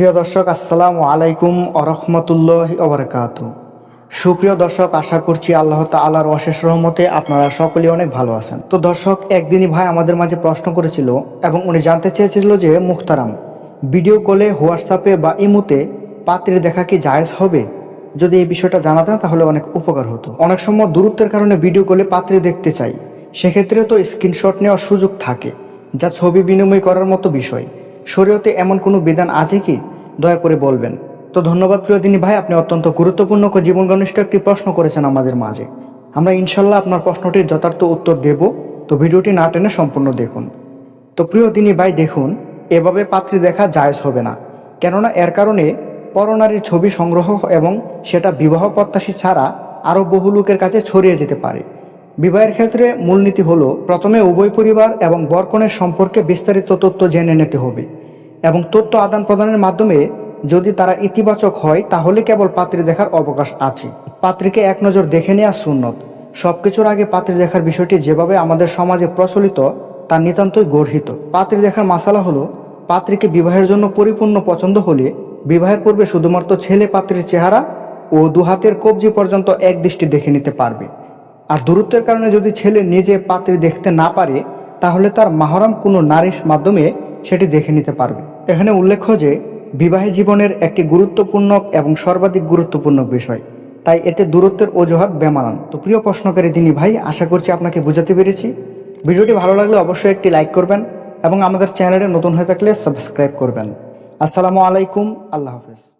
প্রিয় দর্শক, আসসালামু আলাইকুম আরহামতুল্লাহ ওবরাকাত সুপ্রিয় দর্শক, আশা করছি আল্লাহ তাআলার অশেষ রহমতে আপনারা সকলেই অনেক ভালো আছেন। তো দর্শক, একদিনই ভাই আমাদের মাঝে প্রশ্ন করেছিল এবং উনি জানতে চেয়েছিল যে, মুখতারাম ভিডিও কলে হোয়াটসঅ্যাপে বা ইমুতে পাত্রের দেখা কি জায়েজ হবে? যদি এই বিষয়টা জানাতেন তাহলে অনেক উপকার হতো। অনেক সময় দূরত্বের কারণে ভিডিও কলে পাত্রী দেখতে চাই। সেক্ষেত্রে তো স্ক্রিনশট নেওয়ার সুযোগ থাকে, যা ছবি বিনিময় করার মতো বিষয়। শরীয়তে এমন কোনো বিধান আছে কি? দয়া করে বলবেন। তো ধন্যবাদ প্রিয় দিনী ভাই, আপনি অত্যন্ত গুরুত্বপূর্ণ জীবন ঘনিষ্ঠ একটি প্রশ্ন করেছেন আমাদের মাঝে। আমরা ইনশাল্লাহ আপনার প্রশ্নটির যথার্থ উত্তর দেব, তো ভিডিওটি না টেনে সম্পূর্ণ দেখুন। তো প্রিয় দিনী ভাই, দেখুন, এভাবে পাত্রী দেখা জায়েজ হবে না। কেননা এর কারণে পরনারীর ছবি সংগ্রহ এবং সেটা বিবাহ প্রত্যাশী ছাড়া আরও বহু লোকের কাছে ছড়িয়ে যেতে পারে। বিবাহের ক্ষেত্রে মূলনীতি হলো, প্রথমে উভয় পরিবার এবং বরকনের সম্পর্কে বিস্তারিত তথ্য জেনে নিতে হবে। এবং তথ্য আদান প্রদানের মাধ্যমে যদি তারা ইতিবাচক হয়, তাহলে কেবল পাত্রী দেখার অবকাশ আছে। পাত্রীকে এক নজর দেখে নেওয়া সুন্নত। সবকিছুর আগে পাত্রী দেখার বিষয়টি যেভাবে আমাদের সমাজে প্রচলিত, তা নিতান্তই গর্হিত। পাত্রী দেখার মাসালা হলো, পাত্রীকে বিবাহের জন্য পরিপূর্ণ পছন্দ হলে, বিবাহের পূর্বে শুধুমাত্র ছেলে পাত্রীর চেহারা ও দুহাতের কবজি পর্যন্ত এক দৃষ্টি দেখে নিতে পারবে। আর দূরত্বের কারণে যদি ছেলে নিজে পাত্রী দেখতে না পারে, তাহলে তার মাহরাম কোনো নারীর মাধ্যমে সেটি দেখে নিতে পারবে। এখানে উল্লেখ্য যে, বিবাহী জীবনের একটি গুরুত্বপূর্ণ এবং সর্বাধিক গুরুত্বপূর্ণ বিষয়। তাই এতে দূরত্বের অজুহাত বেমানান। তো প্রিয় প্রশ্নকারী দিনী ভাই, আশা করছি আপনাকে বুঝাতে পেরেছি। ভিডিওটি ভালো লাগলে অবশ্যই একটি লাইক করবেন এবং আমাদের চ্যানেলে নতুন হয়ে থাকলে সাবস্ক্রাইব করবেন। আসসালামু আলাইকুম, আল্লাহ হাফেজ।